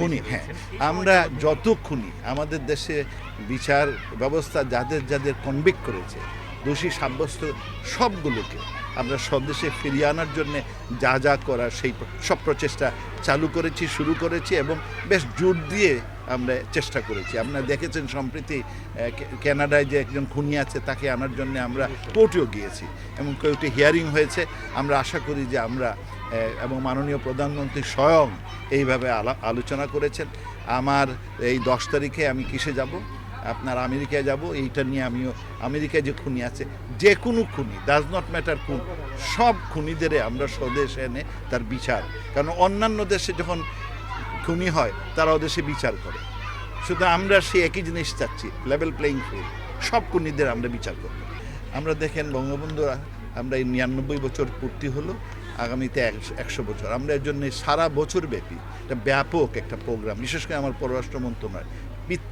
খুনি হ্যাঁ। আমরা যত খুনি আমাদের দেশে বিচার ব্যবস্থা যাদের যাদের কনভিক্ট করেছে দোষী সাব্যস্ত সবগুলোকে আমরা স্বদেশে ফিরিয়ে আনার জন্য যা যা করার সেই সব প্রচেষ্টা চালু করেছি শুরু করেছি এবং বেশ জোর দিয়ে আমরা চেষ্টা করেছি। আপনারা দেখেছেন সম্প্রতি আহ, কে- কানাডায় যে একজন খুনি আছে তাকে আনার জন্য আমরা কোর্টেও গিয়েছি এবং কোর্টে হিয়ারিং হয়েছে। আমরা আশা করি যে আমরা এবং মাননীয় প্রধানমন্ত্রী স্বয়ং এইভাবে আলা- আলোচনা করেছেন। আমার এই দশ তারিখে আমি কিসে যাব? আপনার আমেরিকায় যাব? এইটা নিয়ে আমিও আমেরিকায় যে খুনি আছে যে কোনো খুনি ডাজ নট ম্যাটার খুন সব খুনিদের আমরা স্বদেশে এনে তার বিচার। কারণ অন্যান্য দেশে যখন খুনি হয় তারা ওদেশে বিচার করে। শুধু আমরা সেই একই জিনিস চাচ্ছি লেভেল প্লেইং ফিল্ড সব খুনিদের আমরা বিচার করব। আমরা দেখেন বঙ্গবন্ধুরা, আমরা এই নিরানব্বই বছর পূর্তি হলো, আগামীতে একশো- বছর। আমরা এর জন্য সারা বছর ব্যাপী একটা ব্যাপক একটা প্রোগ্রাম বিশেষ করে আমার পররাষ্ট্র মন্ত্রণালয়।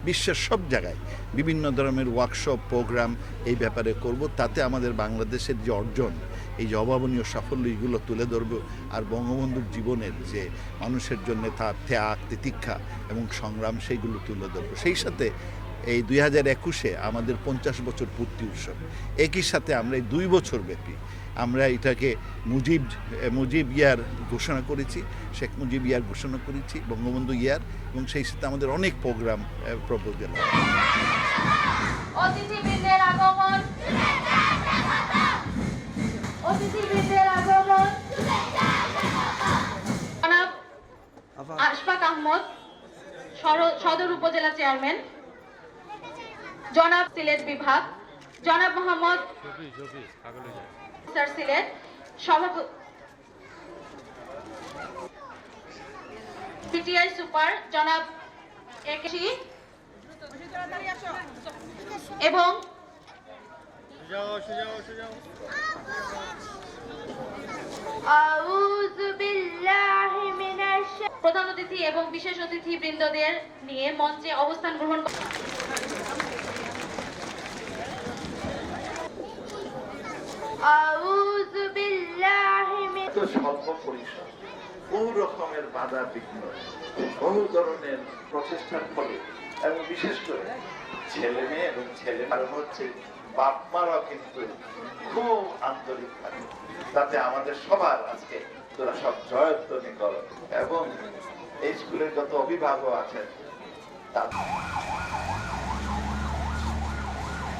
বিশ্বের সব জায়গায় বিভিন্ন ধরনের ওয়ার্কশপ প্রোগ্রাম এই ব্যাপারে করব। তাতে আমাদের বাংলাদেশের যে অর্জন, এই যে অভাবনীয় সাফল্য এইগুলো তুলে ধরব আর বঙ্গবন্ধুর জীবনের যে মানুষের জন্য তার ত্যাগ, তিতিক্ষা এবং সংগ্রাম, সেইগুলো তুলে ধরবো। সেই সাথে এই দুই হাজার একুশে আমাদের পঞ্চাশ বছর পূর্তি উৎসব। একই সাথে আমরা এই দুই বছর ব্যাপী আমরা এটাকে মুজিব মুজিব ইয়ার ঘোষণা করেছি, শেখ মুজিব ইয়ার ঘোষণা করেছি, বঙ্গবন্ধু ইয়ার, এবং সেই সাথে আমাদের অনেক প্রোগ্রাম প্রপোজাল। আহমদ সদর উপজেলা চেয়ারম্যান। জনাব সিলেট বিভাগ জনাব মোহাম্মদ স্যার সিলেট সভাপতি পিটিআই সুপার জনাব একেশি এবং প্রধান অতিথি এবং বিশেষ অতিথি বৃন্দদের নিয়ে মঞ্চে অবস্থান গ্রহণ কর- আউযু তো স্বল্প পরিসর। বহু রকমের বাধা বিঘ্ন, বহু ধরনের প্রচেষ্টার ফলে, এবং বিশেষ করে ছেলে মেয়ে এবং ছেলে কারণ হচ্ছে বাপ মারাও কিন্তু খুব আন্তরিক থাকে তাতে আমাদের সবার আজকে তোরা সব জয়ধ্বনি করো এবং এই স্কুলের যত অভিভাবক আছেন, তাদের